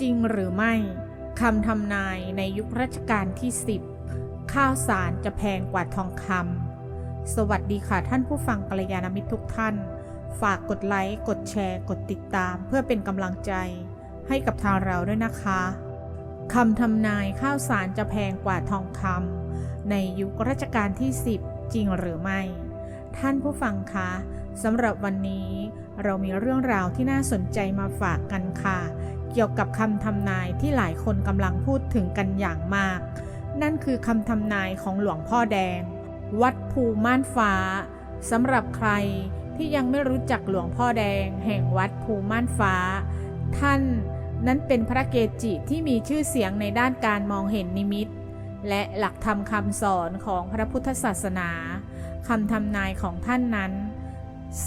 จริงหรือไม่คำทำนายในยุครัชกาลที่ 10 ข้าวสารจะแพงกว่าทองคำสวัสดีค่ะท่านผู้ฟังกัลยาณมิตรทุกท่าน ฝากกดไลค์ กดแชร์ กดติดตาม เพื่อเป็นกำลังใจ ให้กับทางเราด้วยนะคะคำทำนายข้าวสารจะแพงกว่าทองคำในยุครัชกาลที่ 10 จริงหรือไม่ ท่านผู้ฟังคะสำหรับวันนี้ เรามีเรื่องราวที่น่าสนใจมาฝากกันค่ะ เกี่ยวกับคำทำนายที่หลายคนกำลังพูดถึงกันอย่างมาก นั่นคือคำทำนายของหลวงพ่อแดง วัดภูม่านฟ้าสำหรับใครที่ยังไม่รู้จักหลวงพ่อแดง แห่งวัดภูม่านฟ้า ท่านนั้นเป็นพระเกจิที่มีชื่อเสียงในด้านการมองเห็นนิมิต และหลักธรรมคำสอนของพระพุทธศาสนาคำทำนายของท่านนั้น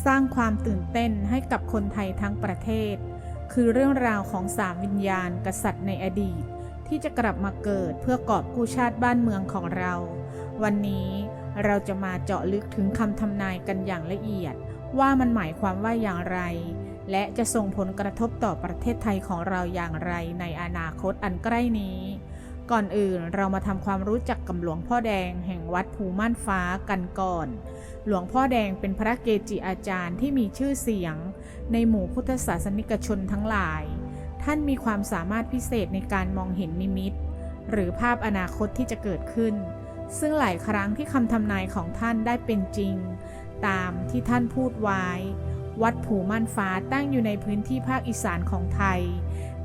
สร้างความตื่นเต้นให้กับคนไทยทั้งประเทศ คือเรื่องราวของสามวิญญาณกษัตริย์ในอดีต ที่จะกลับมาเกิดเพื่อกอบกู้ชาติบ้านเมืองของเรา วันนี้เราจะมาเจาะลึกถึงคำทำนายกันอย่างละเอียด ว่ามันหมายความว่าอย่างไร และจะส่งผลกระทบต่อประเทศไทยของเราอย่างไรในอนาคตอันใกล้นี้ ก่อนอื่นเรามาทำความรู้จักกับหลวงพ่อแดงแห่งวัดภูม่านฟ้ากันก่อน หลวงพ่อแดงเป็นพระเกจิอาจารย์ที่มีชื่อเสียง ในหมู่พุทธศาสนิกชนทั้งหลาย ท่านมีความสามารถพิเศษในการมองเห็นนิมิต หรือภาพอนาคตที่จะเกิดขึ้น ซึ่งหลายครั้งที่คำทำนายของท่านได้เป็นจริง ตามที่ท่านพูดไว้ วัดผูม่านฟ้าตั้งอยู่ในพื้นที่ภาคอีสานของไทย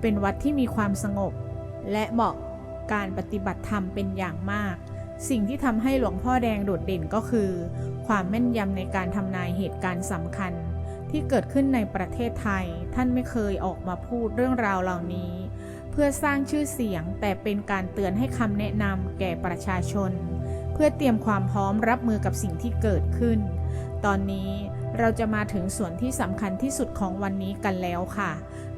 เป็นวัดที่มีความสงบ และเหมาะ การปฏิบัติธรรมเป็นอย่างมาก สิ่งที่ทำให้หลวงพ่อแดงโดดเด่นก็คือ ความแม่นยำในการทำนายเหตุการณ์สำคัญ ที่เกิดขึ้นในประเทศไทย ท่านไม่เคยออกมาพูดเรื่องราวเหล่านี้ เพื่อสร้างชื่อเสียงแต่เป็นการเตือนให้คำแนะนำแก่ประชาชน เพื่อเตรียมความพร้อมรับมือกับสิ่งที่เกิดขึ้น ตอนนี้เราจะมาถึงส่วนที่สำคัญที่สุดของวันนี้กันแล้วค่ะ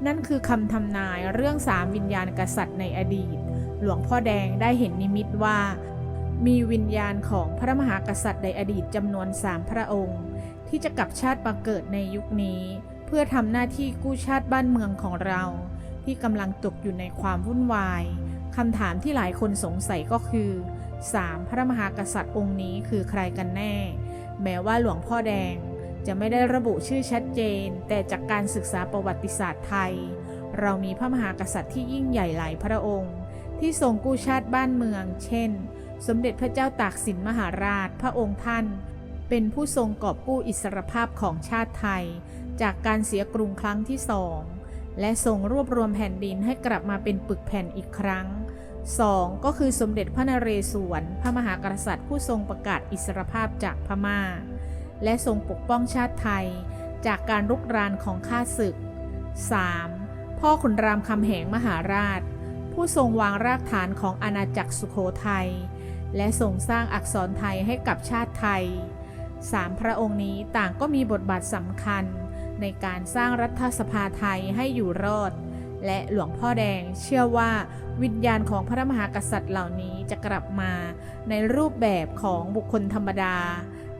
นั่นคือคำทำนายเรื่องสามวิญญาณกษัตริย์ในอดีต หลวงพ่อแดงได้เห็นนิมิตว่า มีวิญญาณของพระมหากษัตริย์ในอดีตจำนวนสามพระองค์ ที่จะกลับชาติมาเกิดในยุคนี้ เพื่อทำหน้าที่กู้ชาติบ้านเมืองของเรา ที่กำลังตกอยู่ในความวุ่นวายคำถามที่หลายคนสงสัยก็คือสามพระมหากษัตริย์องค์นี้คือใครกันแน่ แม้ว่าหลวงพ่อแดงจะไม่ได้ระบุชื่อชัดเจน แต่จากการศึกษาประวัติศาสตร์ไทย เรามีพระมหากษัตริย์ที่ยิ่งใหญ่หลายพระองค์ ที่ทรงกู้ชาติบ้านเมือง เช่น สมเด็จพระเจ้าตากสินมหาราชพระองค์ท่าน เป็นผู้ทรงกอบกู้อิสรภาพของชาติไทย จากการเสียกรุงครั้งที่สอง และทรงรวบรวมแผ่นดินให้กลับมาเป็นปึกแผ่นอีกครั้ง 2. ก็คือสมเด็จพระนเรศวร พระมหากษัตริย์ผู้ทรงประกาศอิสรภาพจากพม่า และทรงปกป้องชาติไทย จากการรุกรานของข้าศึก 3. พ่อขุนรามคำแหงมหาราช ผู้ทรงวางรากฐานของอาณาจักรสุโขทัย และทรงสร้างอักษรไทยให้กับชาติไทยสามพระองค์นี้ต่างก็มีบทบาทสำคัญ ในการสร้างรัฐสภาไทยให้อยู่รอด และหลวงพ่อแดงเชื่อว่าวิญญาณของพระมหากษัตริย์เหล่านี้จะกลับมาในรูปแบบของบุคคลธรรมดา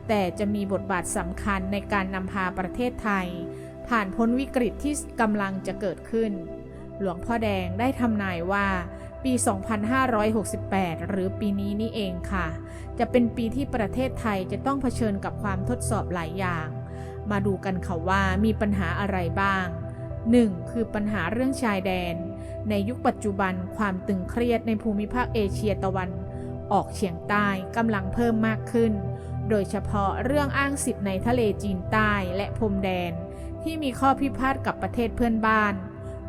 แต่จะมีบทบาทสำคัญในการนำพาประเทศไทย ผ่านพ้นวิกฤตที่กำลังจะเกิดขึ้น หลวงพ่อแดงได้ทำนายว่าปี 2568 หรือปีนี้นี่เองค่ะ จะเป็นปีที่ประเทศไทยจะต้องเผชิญกับความทดสอบหลายอย่าง มาดูกันค่ะว่ามีปัญหาอะไรบ้าง 1. คือปัญหาเรื่องชายแดน ในยุคปัจจุบันความตึงเครียดในภูมิภาคเอเชียตะวัน ออกเฉียงใต้กำลังเพิ่มมากขึ้น โดยเฉพาะเรื่องอ้างสิทธิ์ในทะเลจีนใต้และพรมแดน ที่มีข้อพิพาทกับประเทศเพื่อนบ้าน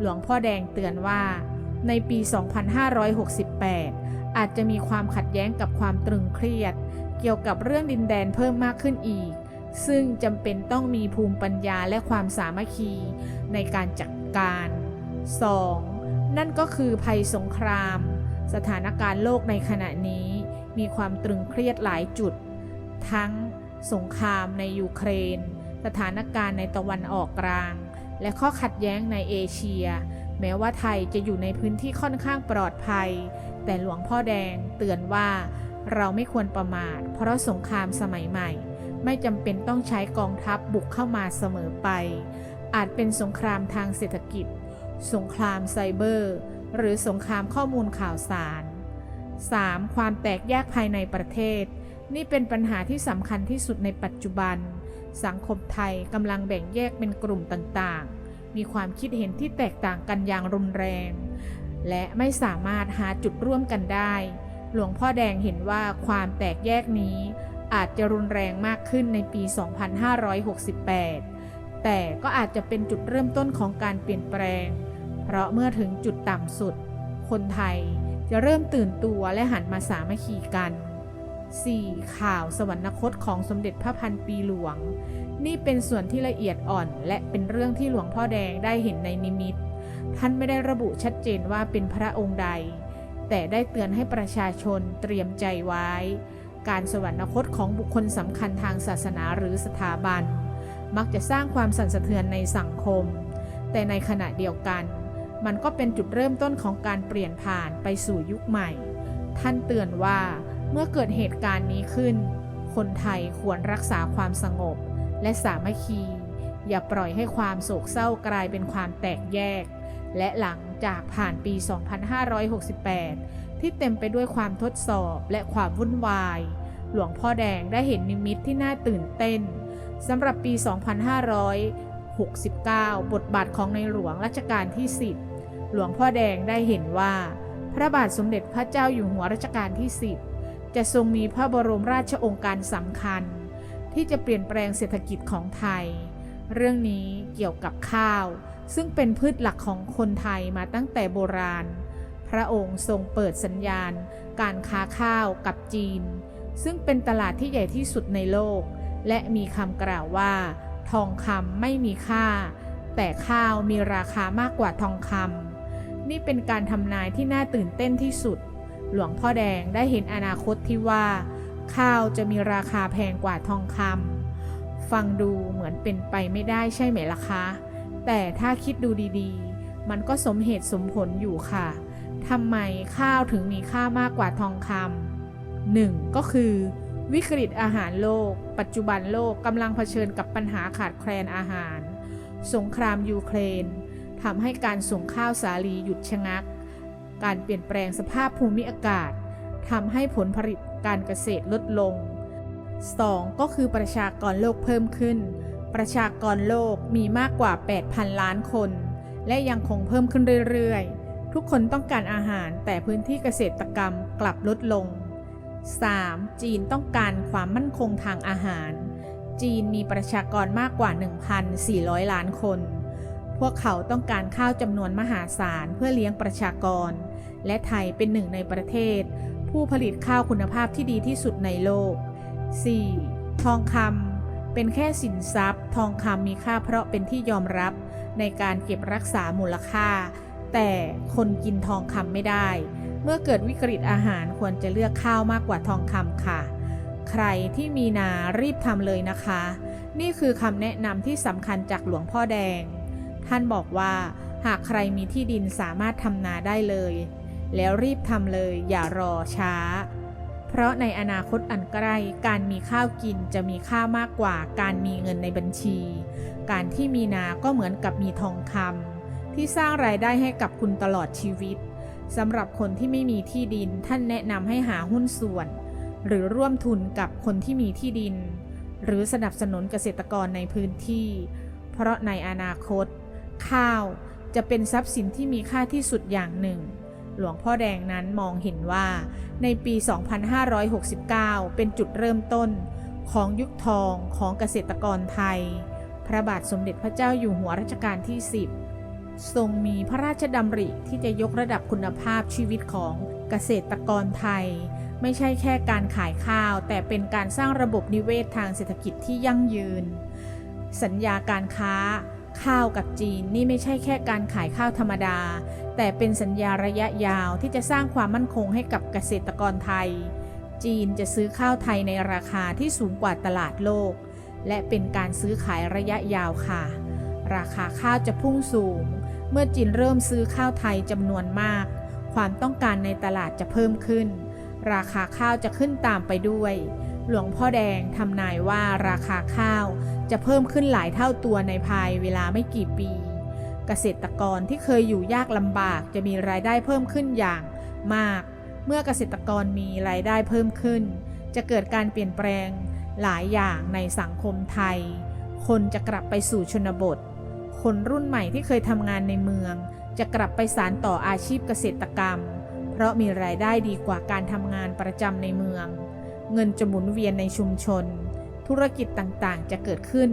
หลวงพ่อแดงเตือนว่า ในปี 2568 อาจจะมีความขัดแย้งกับความตรึงเครียด เกี่ยวกับเรื่องดินแดนเพิ่มมากขึ้นอีก ซึ่งจำเป็นต้องมีภูมิปัญญาและความสามัคคีในการจัดการ 2. นั่นก็คือภัยสงคราม สถานการณ์โลกในขณะนี้ มีความตรึงเครียดหลายจุด ทั้งสงครามในยูเครน สถานการณ์ในตะวันออกกลาง และข้อขัดแย้งในเอเชีย แม้ว่าไทยจะอยู่ในพื้นที่ค่อนข้างปลอดภัย แต่หลวงพ่อแดงเตือนว่าเราไม่ควรประมาท เพราะสงครามสมัยใหม่ ไม่จำเป็นต้องใช้กองทัพบุกเข้ามาเสมอไป อาจเป็นสงครามทางเศรษฐกิจ สงครามไซเบอร์ หรือสงครามข้อมูลข่าวสาร 3. ความแตกแยกภายในประเทศ นี่เป็นปัญหาที่สำคัญที่สุดในปัจจุบัน สังคมไทยกำลังแบ่งแยกเป็นกลุ่มต่างๆ มีความคิดเห็นที่แตกต่างกันอย่างรุนแรง และไม่สามารถหาจุดร่วมกันได้ หลวงพ่อแดงเห็นว่าความแตกแยกนี้อาจจะรุนแรงมากขึ้นในปี 2568 แต่ก็อาจจะเป็นจุดเริ่มต้นของการเปลี่ยนแปลง เพราะเมื่อถึงจุดต่ำสุด คนไทยจะเริ่มตื่นตัวและหันมาสามัคคีกัน 4. ข่าวสวรรคตของสมเด็จพระพันปีหลวง นี่เป็นส่วนที่ละเอียดอ่อน และเป็นเรื่องที่หลวงพ่อแดงได้เห็นในนิมิต ท่านไม่ได้ระบุชัดเจนว่าเป็นพระองค์ใด แต่ได้เตือนให้ประชาชนเตรียมใจไว้ การสวรรคตของบุคคลสำคัญทางศาสนาหรือสถาบัน มักจะสร้างความสั่นสะเทือนในสังคม แต่ในขณะเดียวกัน มันก็เป็นจุดเริ่มต้นของการเปลี่ยนผ่านไปสู่ยุคใหม่ ท่านเตือนว่า เมื่อเกิดเหตุการณ์นี้ขึ้น คนไทยควรรักษาความสงบ และสามัคคี อย่าปล่อยให้ความโศกเศร้ากลายเป็นความแตกแยก และหลังจากผ่านปี 2568 ที่เต็มไปด้วยความทดสอบและความวุ่นวาย หลวงพ่อแดงได้เห็นนิมิตที่น่าตื่นเต้นสำหรับปี 2569 บทบาทของในหลวงรัชกาลที่ 10 หลวงพ่อแดงได้เห็นว่า พระบาทสมเด็จพระเจ้าอยู่หัวรัชกาลที่ 10 จะทรงมีพระบรมราชองค์การสำคัญ ที่จะเปลี่ยนแปลงเศรษฐกิจของไทย เรื่องนี้เกี่ยวกับข้าว ซึ่งเป็นพืชหลักของคนไทยมาตั้งแต่โบราณ พระองค์ทรงเปิดสัญญาณ การค้าข้าวกับจีน ซึ่งเป็นตลาดที่ใหญ่ที่สุดในโลก และมีคำกล่าวว่า ทองคำไม่มีค่า แต่ข้าวมีราคามากกว่าทองคำนี่เป็นการทำนายที่น่าตื่นเต้นที่สุด หลวงพ่อแดงได้เห็นอนาคตที่ว่า ข้าวจะมีราคาแพงกว่าทองคำฟังดูเหมือนเป็นไปไม่ได้ใช่ไหมล่ะคะ แต่ถ้าคิดดูดีๆ มันก็สมเหตุสมผลอยู่ค่ะทำไมข้าวถึงมีค่ามากกว่าทองคำหนึ่งก็คือ วิกฤตอาหารโลก ปัจจุบันโลกกำลังเผชิญกับปัญหาขาดแคลนอาหาร สงครามยูเครนทำให้การส่งข้าวสาลีหยุดชะงัก การเปลี่ยนแปลงสภาพภูมิอากาศทำให้ผลผลิตการเกษตรลดลง 2. ก็คือประชากรโลกเพิ่มขึ้น ประชากรโลกมีมากกว่า 8,000 ล้านคน และยังคงเพิ่มขึ้นเรื่อยๆ ทุกคนต้องการอาหารแต่พื้นที่เกษตรกรรมกลับลดลง 3. จีนต้องการความมั่นคงทางอาหาร จีนมีประชากรมากกว่า 1,400 ล้านคน พวกเขาต้องการข้าวจำนวนมหาศาลเพื่อเลี้ยงประชากร และไทยเป็นหนึ่งในประเทศ ผู้ผลิตข้าวคุณภาพที่ดีที่สุดในโลก 4. ทองคำเป็นแค่สินทรัพย์ ทองคำมีค่าเพราะเป็นที่ยอมรับในการเก็บรักษามูลค่า แต่คนกินทองคำไม่ได้ เมื่อเกิดวิกฤตอาหารควรจะเลือกข้าวมากกว่าทองคำค่ะ ใครที่มีนารีบทำเลยนะคะ นี่คือคำแนะนำที่สำคัญจากหลวงพ่อแดง ท่านบอกว่าหากใครมีที่ดินสามารถทำนาได้เลย แล้วรีบทำเลยอย่ารอช้า เพราะในอนาคตอันใกล้การมีข้าวกินจะมีค่ามากกว่าการมีเงินในบัญชี การที่มีนาก็เหมือนกับมีทองคำที่สร้างรายได้ให้กับคุณตลอดชีวิตสำหรับคนที่ไม่มีที่ดินท่านแนะนำให้หาหุ้นส่วน หรือร่วมทุนกับคนที่มีที่ดิน หรือสนับสนุนเกษตรกรในพื้นที่ เพราะในอนาคต ข้าวจะเป็นทรัพย์สินที่มีค่าที่สุดอย่างหนึ่ง หลวงพ่อแดงนั้นมองเห็นว่า ในปี 2569 เป็นจุดเริ่มต้นของยุคทองของเกษตรกรไทย พระบาทสมเด็จพระเจ้าอยู่หัวรัชกาลที่ 10 ทรงมีพระราชดำริที่จะยกระดับคุณภาพชีวิตของเกษตรกรไทย ไม่ใช่แค่การขายข้าว แต่เป็นการสร้างระบบนิเวศทางเศรษฐกิจที่ยั่งยืน สัญญาการค้าข้าวกับจีนนี่ไม่ใช่แค่การขายข้าวธรรมดา แต่เป็นสัญญาระยะยาวที่จะสร้างความมั่นคงให้กับเกษตรกรไทย จีนจะซื้อข้าวไทยในราคาที่สูงกว่าตลาดโลก และเป็นการซื้อขายระยะยาวค่ะ ราคาข้าวจะพุ่งสูง เมื่อจีนเริ่มซื้อข้าวไทยจำนวนมาก ความต้องการในตลาดจะเพิ่มขึ้น ราคาข้าวจะขึ้นตามไปด้วย หลวงพ่อแดงทำนายว่าราคาข้าวจะเพิ่มขึ้นหลายเท่าตัวในภายเวลาไม่กี่ปี เกษตรกรที่เคยอยู่ยากลำบากจะมีรายได้เพิ่มขึ้นอย่างมาก เมื่อเกษตรกรมีรายได้เพิ่มขึ้น จะเกิดการเปลี่ยนแปลงหลายอย่างในสังคมไทย คนจะกลับไปสู่ชนบท คนรุ่นใหม่ที่เคยทำงานในเมือง จะกลับไปสานต่ออาชีพเกษตรกรรม เพราะมีรายได้ดีกว่าการทำงานประจำในเมือง เงินจะหมุนเวียนในชุมชน ธุรกิจต่างๆ จะเกิดขึ้น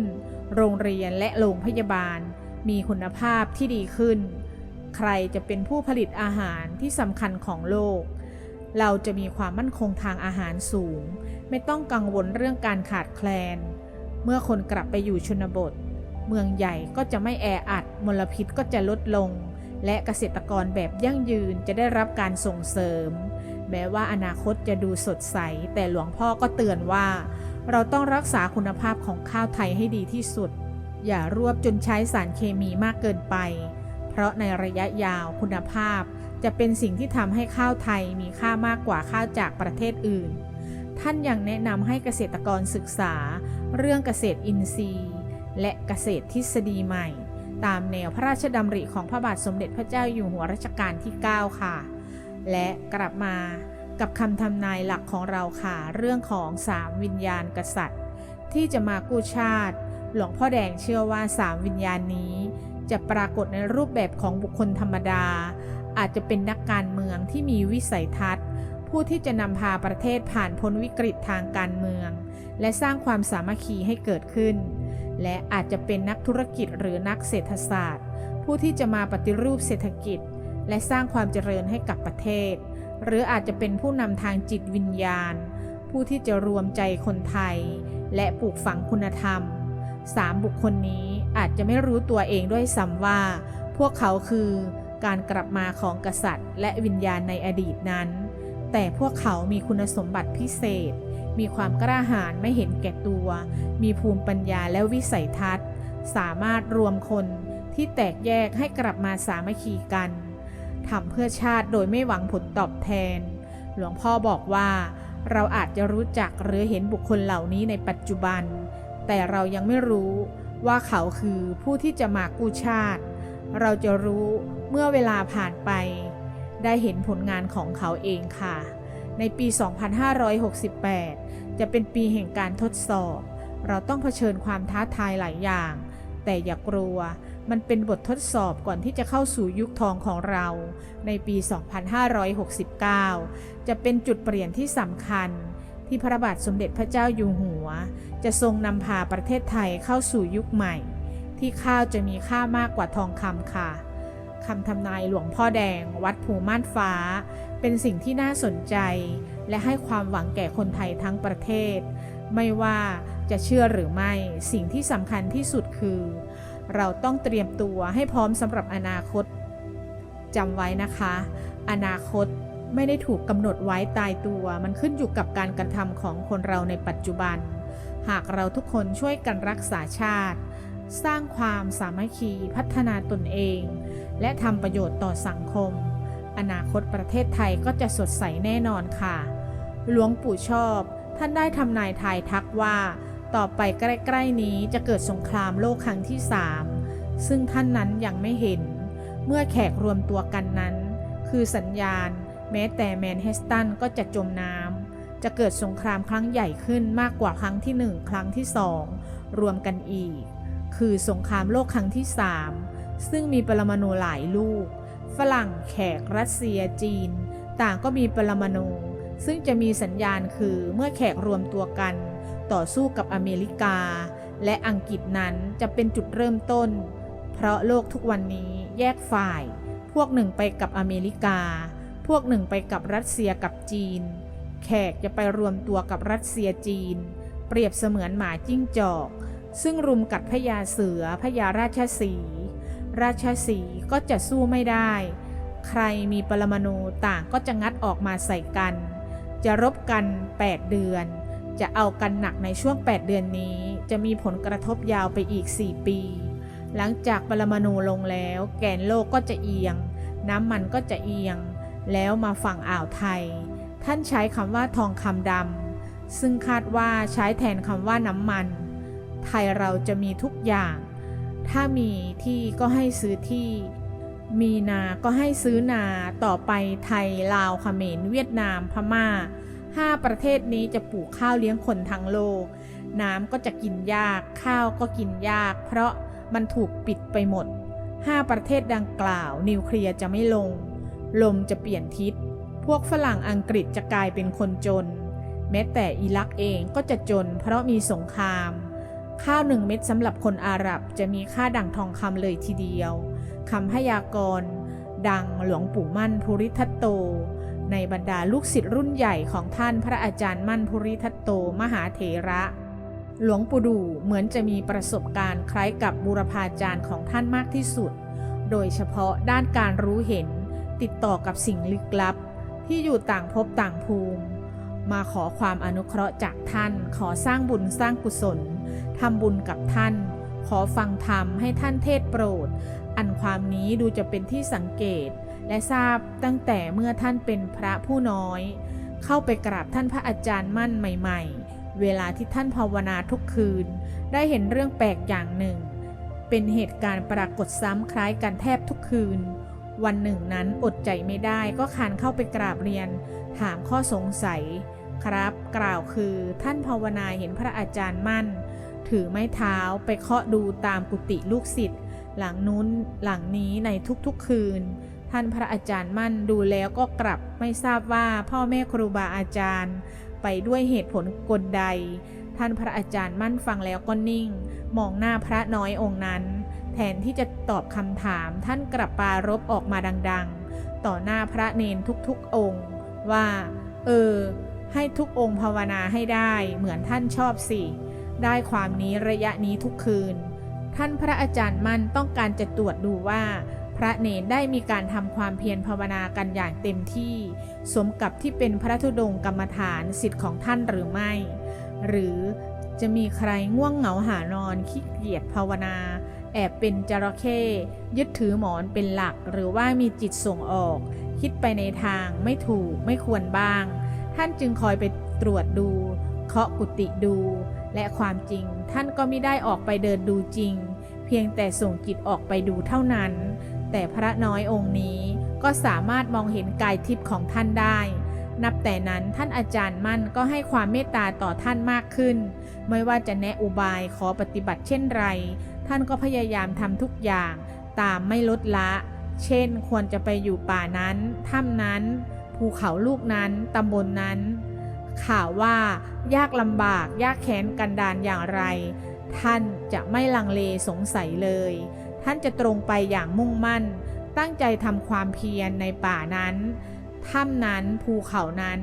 โรงเรียนและโรงพยาบาล มีคุณภาพที่ดีขึ้น ใครจะเป็นผู้ผลิตอาหารที่สำคัญของโลก เราจะมีความมั่นคงทางอาหารสูง ไม่ต้องกังวลเรื่องการขาดแคลน เมื่อคนกลับไปอยู่ชนบท เมืองใหญ่ก็จะไม่แออัด มลพิษก็จะลดลง และเกษตรกรแบบยั่งยืนจะได้รับการส่งเสริม แม้ว่าอนาคตจะดูสดใส แต่หลวงพ่อก็เตือนว่า เราต้องรักษาคุณภาพของข้าวไทยให้ดีที่สุด อย่ารวบจนใช้สารเคมีมากเกินไป เพราะในระยะยาวคุณภาพจะเป็นสิ่งที่ทำให้ข้าวไทยมีค่ามากกว่าข้าวจากประเทศอื่น ท่านยังแนะนำให้เกษตรกรศึกษา เรื่องเกษตรอินทรีย์ และเกษตรทฤษฎีใหม่ ตามแนวพระราชดำริของพระบาทสมเด็จพระเจ้าอยู่หัวรัชกาลที่ 9 ค่ะ และกลับมากับคำทำนายหลักของเราค่ะ เรื่องของสามวิญญาณกษัตริย์ ที่จะมากู้ชาติ หลวงพ่อแดงเชื่อว่าสามวิญญาณนี้ จะปรากฏในรูปแบบของบุคคลธรรมดา อาจจะเป็นนักการเมืองที่มีวิสัยทัศน์ ผู้ที่จะนำพาประเทศผ่านพ้นวิกฤตทางการเมือง และสร้างความสามัคคีให้เกิดขึ้น และอาจจะเป็นนักธุรกิจหรือนักเศรษฐศาสตร์ ผู้ที่จะมาปฏิรูปเศรษฐกิจ และสร้างความเจริญให้กับประเทศ หรืออาจจะเป็นผู้นำทางจิตวิญญาณ ผู้ที่จะรวมใจคนไทย และปลูกฝังคุณธรรม สามบุคคลนี้อาจจะไม่รู้ตัวเองด้วยซ้ำว่า พวกเขาคือการกลับมาของกษัตริย์ และวิญญาณในอดีตนั้น แต่พวกเขามีคุณสมบัติพิเศษ มีความกล้าหาญไม่เห็นแก่ตัว มีภูมิปัญญาและวิสัยทัศน์ สามารถรวมคนที่แตกแยกให้กลับมาสามัคคีกันทำเพื่อชาติโดยไม่หวังผลตอบแทน หลวงพ่อบอกว่า เราอาจจะรู้จักหรือเห็นบุคคลเหล่านี้ในปัจจุบัน แต่เรายังไม่รู้ว่าเขาคือผู้ที่จะมากู้ชาติ เราจะรู้เมื่อเวลาผ่านไป ได้เห็นผลงานของเขาเองค่ะ ในปี 2568 จะเป็นปีแห่งการทดสอบ เราต้องเผชิญความท้าทายหลายอย่าง แต่อย่ากลัว มันเป็นบททดสอบก่อนที่จะเข้าสู่ยุคทองของเรา ในปี 2569 จะเป็นจุดเปลี่ยนที่สำคัญที่พระบาทสมเด็จพระเจ้าอยู่หัว จะทรงนำพาประเทศไทยเข้าสู่ยุคใหม่ ที่ข้าวจะมีค่ามากกว่าทองคำค่ะคำทำนายหลวงพ่อแดง วัดภูม่านฟ้า เป็นสิ่งที่น่าสนใจ และให้ความหวังแก่คนไทยทั้งประเทศ ไม่ว่าจะเชื่อหรือไม่สิ่งที่สำคัญที่สุดคือ เราต้องเตรียมตัวให้พร้อมสำหรับอนาคตจำไว้นะคะ อนาคตไม่ได้ถูกกำหนดไว้ตายตัว มันขึ้นอยู่กับการกระทำของคนเราในปัจจุบัน หากเราทุกคนช่วยกันรักษาชาติ สร้างความสามัคคีพัฒนาตนเอง และทำประโยชน์ต่อสังคม อนาคตประเทศไทยก็จะสดใสแน่นอนค่ะ หลวงปู่ชอบ ท่านได้ทำนายทายทักว่า ต่อไปใกล้ๆนี้จะเกิดสงครามโลกครั้งที่3ซึ่งท่านนั้นยังไม่เห็น เมื่อแขกรวมตัวกันนั้น คือสัญญาณ แม้แต่แมนเฮสตันก็จะจมน้ำ จะเกิดสงครามครั้งใหญ่ขึ้นมากกว่าครั้งที่ 1 ครั้งที่ 2 รวมกันอีก คือสงครามโลกครั้งที่ 3 ซึ่งมีปรมาณูหลายลูก ฝรั่งแขกรัสเซียจีน ต่างก็มีปรมาณูซึ่งจะมีสัญญาณคือเมื่อแขกรวมตัวกัน ต่อสู้กับอเมริกา และอังกฤษนั้นจะเป็นจุดเริ่มต้น เพราะโลกทุกวันนี้แยกฝ่าย พวกหนึ่งไปกับอเมริกา พวกหนึ่งไปกับรัสเซียกับจีน แขกจะไปรวมตัวกับรัสเซียจีน เปรียบเสมือนหมาจิ้งจอก ซึ่งรุมกัดพญาเสือพญาราชสี ราชสีก็จะสู้ไม่ได้ ใครมีปรมาณูต่างก็จะงัดออกมาใส่กัน จะรบกัน 8 เดือน จะเอากันหนักในช่วง 8 เดือนนี้ จะมีผลกระทบยาวไปอีก 4 ปี หลังจากปรมาณูลงแล้ว แกนโลกก็จะเอียง น้ำมันก็จะเอียง แล้วมาฝั่งอ่าวไทย ท่านใช้คำว่าทองคำดำซึ่งคาดว่าใช้แทนคำว่าน้ำมัน ไทยเราจะมีทุกอย่าง ถ้ามีที่ก็ให้ซื้อที่ มีนาก็ให้ซื้อนาต่อไปไทยลาวเขมรเวียดนามพม่าห้าประเทศนี้จะปลูกข้าวเลี้ยงคนทั้งโลก น้ำก็จะกินยาก ข้าวก็กินยาก เพราะมันถูกปิดไปหมดห้าประเทศดังกล่าว นิวเคลียร์จะไม่ลง ลมจะเปลี่ยนทิศ พวกฝรั่งอังกฤษจะกลายเป็นคนจน แม้แต่อิรักเองก็จะจนเพราะมีสงคราม ข้าวหนึ่งเม็ดสำหรับคนอาหรับจะมีค่าดั่งทองคำเลยทีเดียวคำพยากรณ์ดังหลวงปู่มั่นภูริทัตโต ในบรรดาลูกศิษย์รุ่นใหญ่ของท่านพระอาจารย์มั่นภูริทัตโตมหาเถระ หลวงปู่ดูเหมือนจะมีประสบการณ์คล้ายกับบุรพาจารย์ของท่านมากที่สุด โดยเฉพาะด้านการรู้เห็นติดต่อกับสิ่งลึกลับ ที่อยู่ต่างภพต่างภูมิ มาขอความอนุเคราะห์จากท่าน ขอสร้างบุญสร้างกุศลทำบุญกับท่าน ขอฟังธรรมให้ท่านเทศโปรด อันความนี้ดูจะเป็นที่สังเกต และทราบตั้งแต่เมื่อท่านเป็นพระผู้น้อย เข้าไปกราบท่านพระอาจารย์มั่นใหม่ ๆ เวลาที่ท่านภาวนาทุกคืน ได้เห็นเรื่องแปลกอย่างหนึ่ง เป็นเหตุการณ์ปรากฏซ้ำคล้ายกันแทบทุกคืน วันหนึ่งนั้นอดใจไม่ได้ก็คานเข้าไปกราบเรียน ถามข้อสงสัย ครับ กล่าวคือท่านภาวนาเห็นพระอาจารย์มั่น ถือไม้เท้าไปเคาะดูตามกุฏิลูกศิษย์หลังนู้นหลังนี้ในทุกๆคืน ท่านพระอาจารย์มั่นดูแล้วก็กลับไม่ทราบว่าพ่อแม่ครูบาอาจารย์ ไปด้วยเหตุผลกลใด ท่านพระอาจารย์มั่นฟังแล้วก็นิ่ง มองหน้าพระน้อยองค์นั้น แทนที่จะตอบคำถามท่านกลับปารบออกมาดัง ๆ ต่อหน้าพระเนนทุกๆองค์ ว่า เออ ให้ทุกองค์ภาวนาให้ได้เหมือนท่านชอบสิ ได้ความนี้ระยะนี้ทุกคืน ท่านพระอาจารย์มั่นต้องการจะตรวจดูว่า พระเนนได้มีการทำความเพียรภาวนากันอย่างเต็มที่ สมกับที่เป็นพระธุดงกรรมฐานสิทธิ์ของท่านหรือไม่ หรือจะมีใครง่วงเหงาหานอนขี้เกียจภาวนา แอบเป็นจระเข้ยึดถือหมอนเป็นหลักหรือว่ามีจิตส่งออก คิดไปในทางไม่ถูกไม่ควรบ้าง ท่านจึงคอยไปตรวจดู เคาะกุฏิดู และความจริงท่านก็ไม่ได้ออกไปเดินดูจริง เพียงแต่ส่งจิตออกไปดูเท่านั้น แต่พระน้อยองค์นี้ก็สามารถมองเห็นกายทิพย์ของท่านได้ นับแต่นั้นท่านอาจารย์มั่นก็ให้ความเมตตาต่อท่านมากขึ้น ไม่ว่าจะแนะอุบายขอปฏิบัติเช่นไร ท่านก็พยายามทำทุกอย่างตามไม่ลดละ เช่นควรจะไปอยู่ป่านั้นถ้ำนั้น ภูเขาลูกนั้นตำบลนนั้น ข่าวว่ายากลำบากยากแค้นกันดานอย่างไร ท่านจะไม่ลังเลสงสัยเลย ท่านจะตรงไปอย่างมุ่งมั่น ตั้งใจทำความเพียรในป่านั้นถ้ำนั้นภูเขานั้น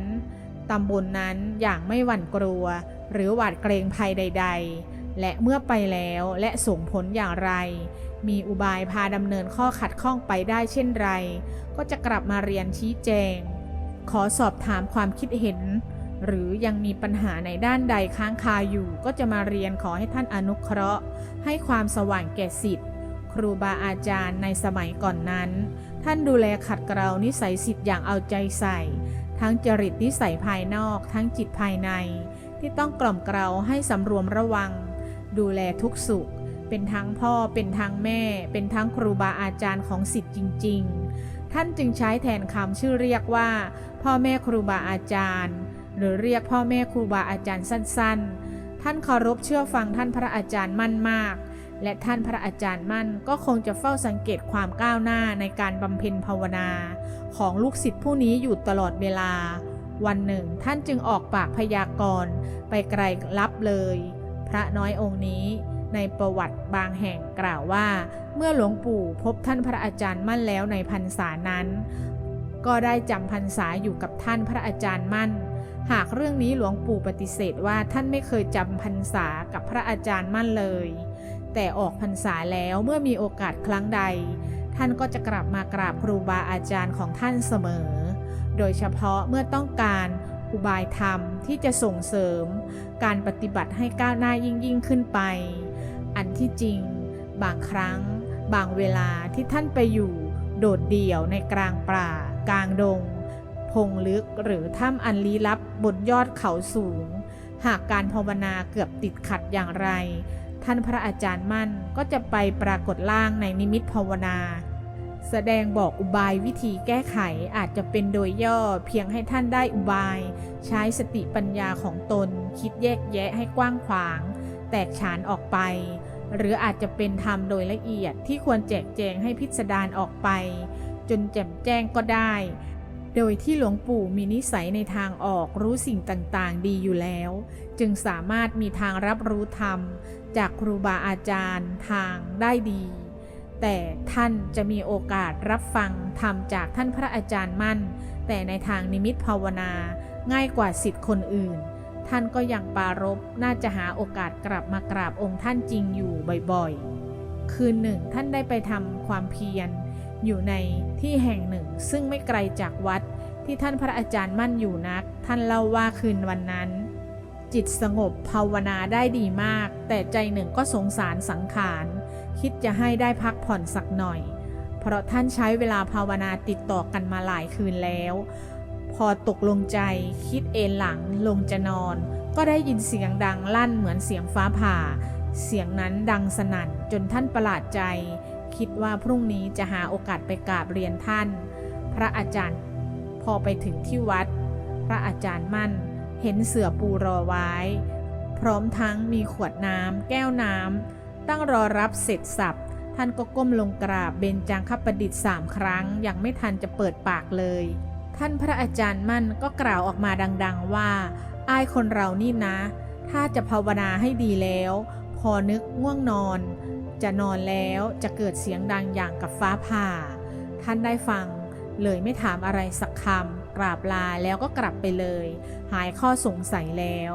ตำบลนนั้นอย่างไม่หวั่นกลัว หรือหวาดเกรงภัยใด ๆ และเมื่อไปแล้วและส่งผลอย่างไร มีอุบายพาดำเนินข้อขัดข้องไปได้เช่นไร ก็จะกลับมาเรียนชี้แจง ขอสอบถามความคิดเห็น หรือยังมีปัญหาในด้านใดค้างคาอยู่ ก็จะมาเรียนขอให้ท่านอนุเคราะห์ ให้ความสว่างแก่สิทธิ์ครูบาอาจารย์ในสมัยก่อนนั้น ท่านดูแลขัดเกลานิสัยสิทธิ์อย่างเอาใจใส่ ทั้งจริตนิสัยภายนอก ทั้งจิตภายใน ที่ต้องกล่อมเกลาให้สำรวมระวัง ดูแลทุกสุข เป็นทั้งพ่อเป็นทั้งแม่ เป็นทั้งครูบาอาจารย์ของสิทธิ์จริง ๆ ท่านจึงใช้แทนคำชื่อเรียกว่า พ่อแม่ครูบาอาจารย์ หรือเรียกพ่อแม่ครูบาอาจารย์สั้น ๆ ท่านเคารพเชื่อฟังท่านพระอาจารย์มั่นมากและท่านพระอาจารย์มั่นก็คงจะเฝ้าสังเกตความก้าวหน้าในการบำเพ็ญภาวนา ของลูกศิษย์ผู้นี้อยู่ตลอดเวลา วันหนึ่งท่านจึงออกปากพยากรณ์ไปไกลลับเลย พระน้อยองค์นี้ ในประวัติบางแห่งกล่าวว่า เมื่อหลวงปู่พบท่านพระอาจารย์มั่นแล้วในพรรษานั้น ก็ได้จำพรรษาอยู่กับท่านพระอาจารย์มั่น หากเรื่องนี้หลวงปู่ปฏิเสธว่าท่านไม่เคยจำพรรษากับพระอาจารย์มั่นเลย แต่ออกพรรษาแล้วเมื่อมีโอกาสครั้งใด ท่านก็จะกลับมากราบครูบาอาจารย์ของท่านเสมอ โดยเฉพาะเมื่อต้องการ อุบายธรรมที่จะส่งเสริม การปฏิบัติให้ก้าวหน้ายิ่งยิ่งขึ้นไป อันที่จริง บางครั้ง บางเวลาที่ท่านไปอยู่ โดดเดี่ยวในกลางป่า กลางดง พงลึกหรือถ้ำอันลี้ลับบนยอดเขาสูง หากการภาวนาเกือบติดขัดอย่างไร ท่านพระอาจารย์มั่นก็จะไปปรากฏร่างในนิมิตภาวนา แสดงบอกอุบายวิธีแก้ไขอาจจะเป็นโดยย่อเพียงให้ท่านได้อุบาย ใช้สติปัญญาของตน คิดแยกแยะให้กว้างขวาง แตกฉานออกไป หรืออาจจะเป็นธรรมโดยละเอียดที่ควรแจกแจงให้พิสดารออกไป จนแจ่มแจ้งก็ได้ โดยที่หลวงปู่มีนิสัยในทางออกรู้สิ่งต่างๆ ดีอยู่แล้ว จึงสามารถมีทางรับรู้ธรรม จากครูบาอาจารย์ทางได้ดี แต่ท่านจะมีโอกาสรับฟังธรรมจากท่านพระอาจารย์มั่น แต่ในทางนิมิตภาวนาง่ายกว่าสิทธิ์คนอื่น ท่านก็ยังปรารบน่าจะหาโอกาสกลับมากราบองค์ท่านจริงอยู่บ่อยๆ คืนหนึ่งท่านได้ไปทำความเพียร อยู่ในที่แห่งหนึ่งซึ่งไม่ไกลจากวัดที่ท่านพระอาจารย์มั่นอยู่นัก ท่านเล่าว่าคืนวันนั้น จิตสงบภาวนาได้ดีมาก แต่ใจหนึ่งก็สงสารสังขาร คิดจะให้ได้พักผ่อนสักหน่อย เพราะท่านใช้เวลาภาวนาติดต่อกันมาหลายคืนแล้ว พอตกลงใจคิดเอนหลังลงจะนอน ก็ได้ยินเสียงดังลั่นเหมือนเสียงฟ้าผ่า เสียงนั้นดังสนั่นจนท่านประหลาดใจ คิดว่าพรุ่งนี้จะหาโอกาสไปกราบเรียนท่าน พระอาจารย์ พอไปถึงที่วัด พระอาจารย์มั่น เห็นเสือปูรอไว้ พร้อมทั้งมีขวดน้ำแก้วน้ำ ตั้งรอรับเสร็จสับท่านก็ก้มลงกราบเบญจางคประดิษฐ์สามครั้ง ยังไม่ทันจะเปิดปากเลย ท่านพระอาจารย์มั่นก็กล่าวออกมาดังๆว่า อายคนเรานี่นะ ถ้าจะภาวนาให้ดีแล้ว พอนึกง่วงนอน จะนอนแล้วจะเกิดเสียงดังอย่างกับฟ้าผ่า ท่านได้ฟัง เลยไม่ถามอะไรสักคำกราบลาแล้วก็กลับไปเลย หายข้อสงสัยแล้ว